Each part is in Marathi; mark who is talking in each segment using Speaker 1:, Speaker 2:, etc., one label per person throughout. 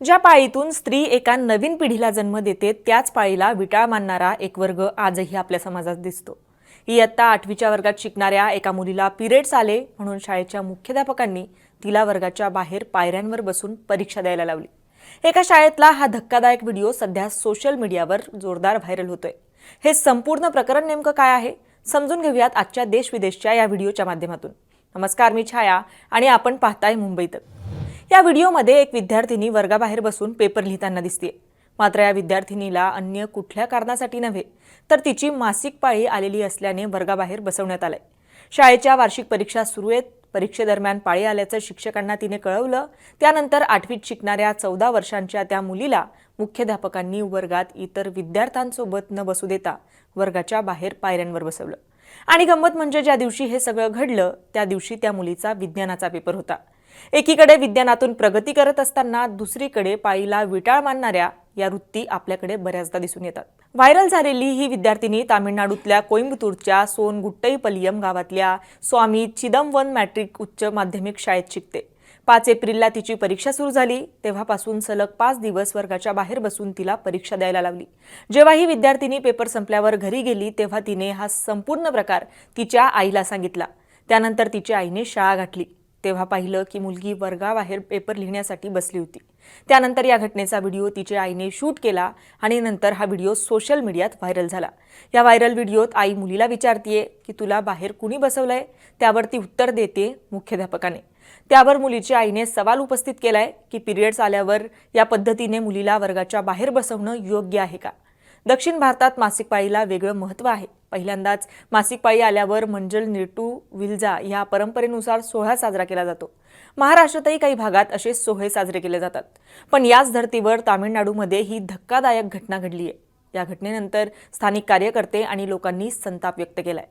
Speaker 1: ज्या पाळीतून स्त्री एका नवीन पिढीला जन्म देते त्याच पाळीला विटाळ मानणारा एक वर्ग आजही आपल्या समाजात दिसतो. इयत्ता आठवीच्या वर्गात शिकणाऱ्या एका मुलीला पिरियड्स आले म्हणून शाळेच्या मुख्याध्यापकांनी तिला वर्गाच्या बाहेर पायऱ्यांवर बसून परीक्षा द्यायला लावली. एका शाळेतला हा धक्कादायक व्हिडिओ सध्या सोशल मीडियावर जोरदार व्हायरल होतोय. हे संपूर्ण प्रकरण नेमकं काय आहे? समजून घेऊयात आजच्या देश विदेशच्या या व्हिडिओच्या माध्यमातून. नमस्कार मी छाया आणि आपण पाहताय मुंबईत या व्हिडिओमध्ये एक विद्यार्थिनी वर्गाबाहेर बसून पेपर लिहिताना दिसते मात्र या विद्यार्थिनीला अन्य कुठल्या कारणासाठी नव्हे तर तिची मासिक पाळी आलेली असल्याने वर्गाबाहेर बसवण्यात आलंय. शाळेच्या वार्षिक परीक्षा सुरू आहेत. परीक्षेदरम्यान पाळी आल्याचं शिक्षकांना तिने कळवलं. त्यानंतर आठवीत शिकणाऱ्या चौदा वर्षांच्या त्या मुलीला मुख्याध्यापकांनी वर्गात इतर विद्यार्थ्यांसोबत न बसू देता वर्गाच्या बाहेर पायऱ्यांवर बसवलं. आणि गंमत म्हणजे ज्या दिवशी हे सगळं घडलं त्या दिवशी त्या मुलीचा विज्ञानाचा पेपर होता. एकीकडे विज्ञानातून प्रगती करत असताना दुसरीकडे पाळीला विटाळ मानणाऱ्या या वृत्ती आपल्याकडे बऱ्याचदा दिसून येतात. व्हायरल झालेली ही विद्यार्थिनी तामिळनाडूतल्या कोइंबतूरच्या सोनगुट्टईपलियम गावातल्या स्वामी चिदंबन मॅट्रिक उच्च माध्यमिक शाळेत शिकते. पाच एप्रिलला तिची परीक्षा सुरू झाली. तेव्हापासून सलग पाच दिवस वर्गाच्या बाहेर बसून तिला परीक्षा द्यायला लावली. जेव्हा ही विद्यार्थिनी पेपर संपल्यावर घरी गेली तेव्हा तिने हा संपूर्ण प्रकार तिच्या आईला सांगितला. त्यानंतर तिच्या आईने शाळा गाठली. तेव्हा पाहिलं की मुलगी वर्गाबाहेर पेपर लिहिण्यासाठी बसली होती. त्यानंतर या घटनेचा व्हिडिओ तिच्या आईने शूट केला आणि नंतर हा व्हिडिओ सोशल मीडियात व्हायरल झाला. या व्हायरल व्हिडिओत आई मुलीला विचारतीये की तुला बाहेर कुणी बसवलंय? त्यावर ती उत्तर देते मुख्याध्यापकाने. त्यावर मुलीच्या आईने सवाल उपस्थित केलाय की पिरियड्स आल्यावर या पद्धतीने मुलीला वर्गाच्या बाहेर बसवणं योग्य आहे का? दक्षिण भारतात मासिक पाळीला वेगळं महत्त्व आहे. पहिल्यांदाच मासिक पाळी आल्यावर मंजल निरटू विलजा ह्या परंपरेनुसार सोहळा साजरा केला जातो. महाराष्ट्रातही काही भागात असे सोहळे साजरे केले जातात. पण याच धर्तीवर तामिळनाडूमध्ये ही धक्कादायक घटना घडली आहे या घटनेनंतर स्थानिक कार्यकर्ते आणि लोकांनी संताप व्यक्त केलाय.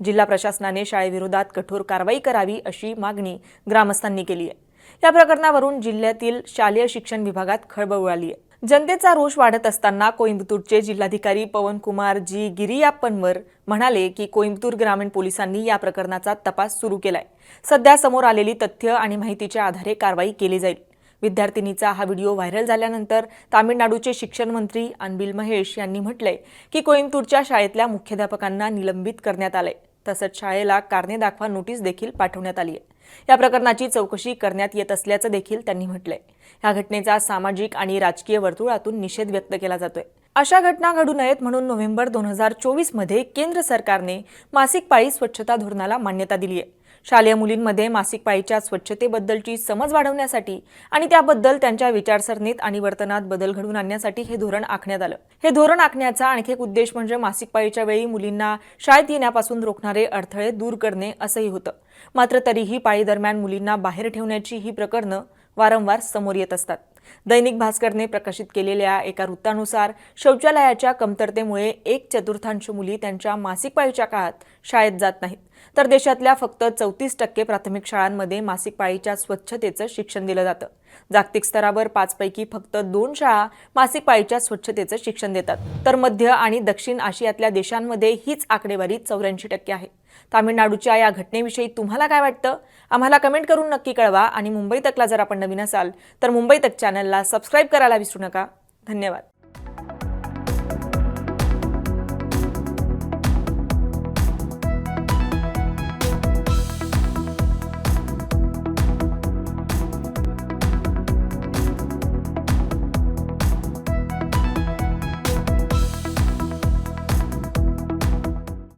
Speaker 1: जिल्हा प्रशासनाने शाळेविरोधात कठोर कारवाई करावी अशी मागणी ग्रामस्थांनी केली आहे या प्रकरणावरून जिल्ह्यातील शालेय शिक्षण विभागात खळबळ उडाली आहे जनतेचा रोष वाढत असताना कोइंबतूरचे जिल्हाधिकारी पवनकुमार जी गिरियाप्पनवर म्हणाले की कोइंबतूर ग्रामीण पोलिसांनी या प्रकरणाचा तपास सुरू केलाय. सध्या समोर आलेली तथ्य आणि माहितीच्या आधारे कारवाई केली जाईल. विद्यार्थिनीचा हा व्हिडिओ व्हायरल झाल्यानंतर तामिळनाडूचे शिक्षण मंत्री अनबिल महेश यांनी म्हटलंय की कोइंबतूरच्या शाळेतल्या मुख्याध्यापकांना निलंबित करण्यात आलंय. तसंच शाळेला कारणे दाखवा नोटीस देखील पाठवण्यात आली आहे या प्रकरणाची चौकशी करण्यात येत असल्याचं देखील त्यांनी म्हटलंय. या घटनेचा सामाजिक आणि राजकीय वर्तुळातून निषेध व्यक्त केला जातोय. अशा घटना घडू नयेत म्हणून नोव्हेंबर दोन हजार चोवीसमध्ये केंद्र सरकारने मासिक पाळी स्वच्छता धोरणाला मान्यता दिली आहे शालेय मुलींमध्ये मासिक पाळीच्या स्वच्छतेबद्दलची समज वाढवण्यासाठी आणि त्याबद्दल त्यांच्या विचारसरणीत आणि वर्तनात बदल घडवून आणण्यासाठी हे धोरण आखण्यात आलं. हे धोरण आखण्याचा आणखी एक उद्देश म्हणजे मासिक पाळीच्या वेळी मुलींना शाळेत येण्यापासून रोखणारे अडथळे दूर करणे असंही होतं. मात्र तरीही पाळी दरम्यान मुलींना बाहेर ठेवण्याची ही प्रकरणं वारंवार समोर येत असतात. दैनिक भास्करने प्रकाशित केलेल्या एका वृत्तानुसार शौचालयाच्या कमतरतेमुळे एक चतुर्थांश मुली त्यांच्या मासिक पाळीच्या काळात शाळेत जात नाहीत. तर देशातल्या फक्त चौतीस टक्के प्राथमिक शाळांमध्ये मासिक पाळीच्या स्वच्छतेचं शिक्षण दिलं जातं. जागतिक स्तरावर पाचपैकी फक्त दोन शाळा मासिक पाळीच्या स्वच्छतेचं शिक्षण देतात. तर मध्य आणि दक्षिण आशियातल्या देशांमध्ये हीच आकडेवारी चौऱ्याऐंशी टक्के आहे. तामिळनाडूच्या या घटनेविषयी तुम्हाला काय वाटतं? आम्हाला कमेंट करून नक्की कळवा आणि मुंबई तकला जर आपण नवीन असाल तर मुंबई तक चॅनलला सबस्क्राईब करायला विसरू नका. धन्यवाद.